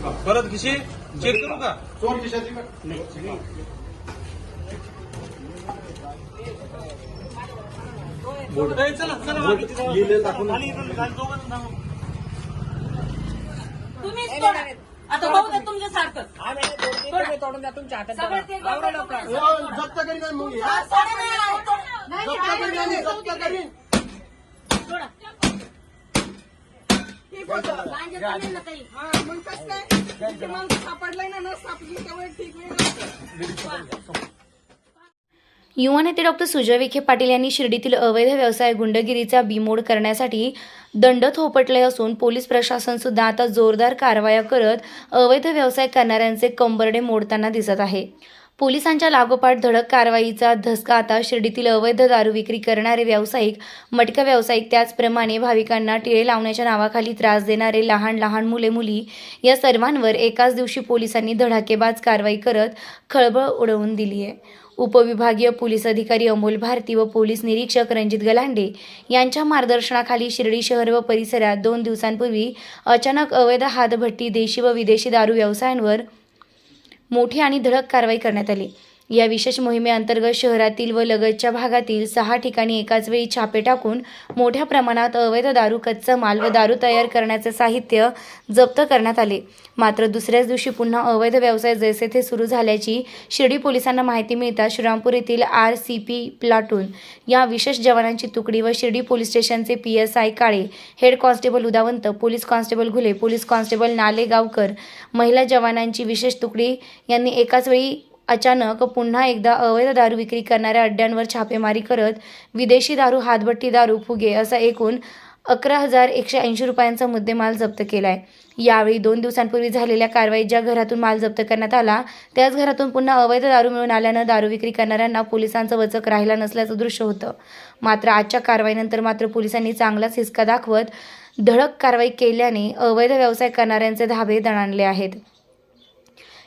परत खिशी चेक करू का खिशाची चला चला तुम्हीच तोडा. आता भाऊ द्या तुमच्यासारखं तोडून द्या तुमच्या हातात सगळं ते आवरा लोकं लवकर. तुम्हाला- जप्त करी नाही मग. सोडा नाही, अहो, तोडा. नाही, जप्त नाही, करी नाही, नाही नाही, जप्त करी सोडा. गांजा तर नाही ना ताई. हा, मग कसं काय? तुमची माणसं सापडलाय ना न सापडली तेव्हा ठीक वेळ नसतं. युवा नेते डॉक्टर सुजय विखे पाटील यांनी शिर्डीतील अवैध व्यवसाय गुंडगिरीचा बीमोड करण्यासाठी दंड थोपटले असून पोलीस प्रशासन सुद्धा आता जोरदार कारवाया करत अवैध व्यवसाय करणाऱ्यांचे कंबरडे मोडताना दिसत आहे. पोलिसांच्या लागोपाठ धडक कारवाईचा धसका आता शिर्डीतील अवैध दारू विक्री करणारे व्यावसायिक मटका व्यावसायिक त्याचप्रमाणे भाविकांना टिळे लावण्याच्या नावाखाली त्रास देणारे लहान लहान मुले मुली या सर्वांवर एकाच दिवशी पोलिसांनी धडाकेबाज कारवाई करत खळबळ उडवून दिली आहे. उपविभागीय पोलीस अधिकारी अमोल भारती व पोलीस निरीक्षक रणजित गलांडे यांच्या मार्गदर्शनाखाली शिर्डी शहर व परिसरात दोन दिवसांपूर्वी अचानक अवैध हातभट्टी देशी व विदेशी दारू व्यवसायांवर मोठी आणि धडक कारवाई करण्यात आली. या विशेष मोहिमेअंतर्गत शहरातील व लगतच्या भागातील सहा ठिकाणी एकाच वेळी छापे टाकून मोठ्या प्रमाणात अवैध दारू कच्चा माल व दारू तयार करण्याचे साहित्य जप्त करण्यात आले. मात्र दुसऱ्याच दिवशी पुन्हा अवैध व्यवसाय जैसे ते सुरू झाल्याची शिर्डी पोलिसांना माहिती मिळता श्रीरामपूर येथील आर सी पी प्लाटून या विशेष जवानांची तुकडी व शिर्डी पोलीस स्टेशनचे P S I Kale head constable Udavant police constable Ghule police constable Nalegaonkar महिला जवानांची विशेष तुकडी यांनी एकाच वेळी अचानक पुन्हा एकदा अवैध दारू विक्री करणाऱ्या अड्ड्यांवर छापेमारी करत विदेशी दारू हातभट्टी दारू फुगे असा एकूण अकरा हजार एकशे ऐंशी रुपयांचा मुद्देमाल जप्त केला आहे यावेळी दोन दिवसांपूर्वी झालेल्या कारवाईत ज्या घरातून माल जप्त करण्यात आला त्याच घरातून पुन्हा अवैध दारू मिळून आल्यानं दारू विक्री करणाऱ्यांना पोलिसांचं वचक राहिला नसल्याचं दृश्य होतं. मात्र आजच्या कारवाईनंतर मात्र पोलिसांनी चांगलाच हिसका दाखवत धडक कारवाई केल्याने अवैध व्यवसाय करणाऱ्यांचे धाबे दणाणले आहेत.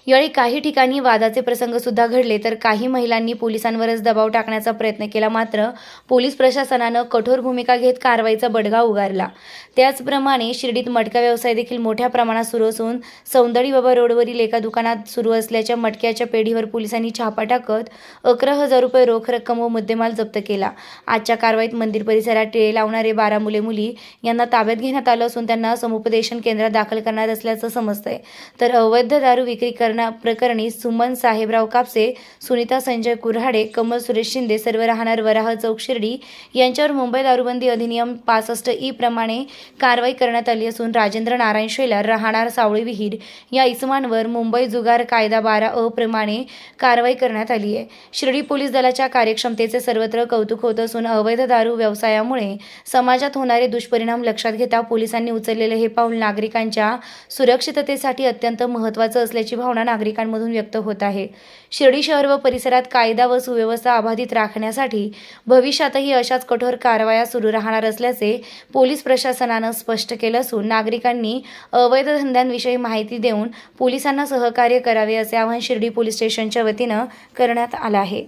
यावेळी काही ठिकाणी वादाचे प्रसंग सुद्धा घडले तर काही महिलांनी पोलिसांवरच दबाव टाकण्याचा प्रयत्न केला. मात्र पोलीस प्रशासनानं कठोर भूमिका घेत कारवाईचा बडगा उगारला. त्याचप्रमाणे शिर्डीत मटका व्यवसाय देखील मोठ्या प्रमाणात सुरू असून सौंदडी बाबा रोडवरील एका दुकानात सुरू असल्याच्या मटक्याच्या पेढीवर पोलिसांनी छापा टाकत अकरा हजार रुपये रोख रक्कम व मुद्देमाल जप्त केला. आजच्या कारवाईत मंदिर परिसरात टिळे लावणारे बारा मुले मुली यांना ताब्यात घेण्यात आलं असून त्यांना समुपदेशन केंद्रात दाखल करणार असल्याचं समजतंय. तर अवैध दारू विक्री करण्या प्रकरणी सुमन साहेबराव कापसे सुनीता संजय कुऱ्हाडे कमल सुरेश शिंदे सर्व राहणार वराह चौक शिर्डी. यांच्यावर मुंबई दारूबंदी अधिनियम पासष्ट ई प्रमाणे कारवाई करण्यात आली असून राजेंद्र नारायण शेलार राहणार सावळी विहीर या इसमांवर मुंबई जुगार कायदा बारा अ प्रमाणे कारवाई करण्यात आली आहे. शिर्डी पोलीस दलाच्या कार्यक्षमतेचे सर्वत्र कौतुक होत असून अवैध दारू व्यवसायामुळे समाजात होणारे दुष्परिणाम लक्षात घेता पोलिसांनी उचललेले हे पाऊल नागरिकांच्या सुरक्षिततेसाठी अत्यंत महत्त्वाचं असल्याची भावना नागरिकांमधून व्यक्त होत आहे. शिर्डी शहर व परिसरात कायदा व सुव्यवस्था अबाधित राखण्यासाठी भविष्यातही अशाच कठोर कारवाया सुरू राहणार असल्याचे पोलीस प्रशासनानं स्पष्ट केलं असून नागरिकांनी अवैध धंद्यांविषयी माहिती देऊन पोलिसांना सहकार्य करावे असे आवाहन शिर्डी पोलीस स्टेशनच्या वतीनं करण्यात आलं आहे.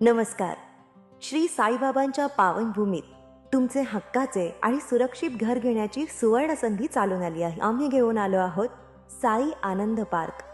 नमस्कार. श्री साईबाबांच्या पावनभूमीत तुमचे हक्काचे आणि सुरक्षित घर घेण्याची सुवर्ण संधी चालून आली आहे. आम्ही घेऊन आलो आहोत साई आनंद पार्क.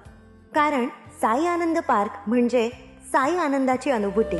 कारण साई आनंद पार्क म्हणजे साई आनंदाची अनुभूती.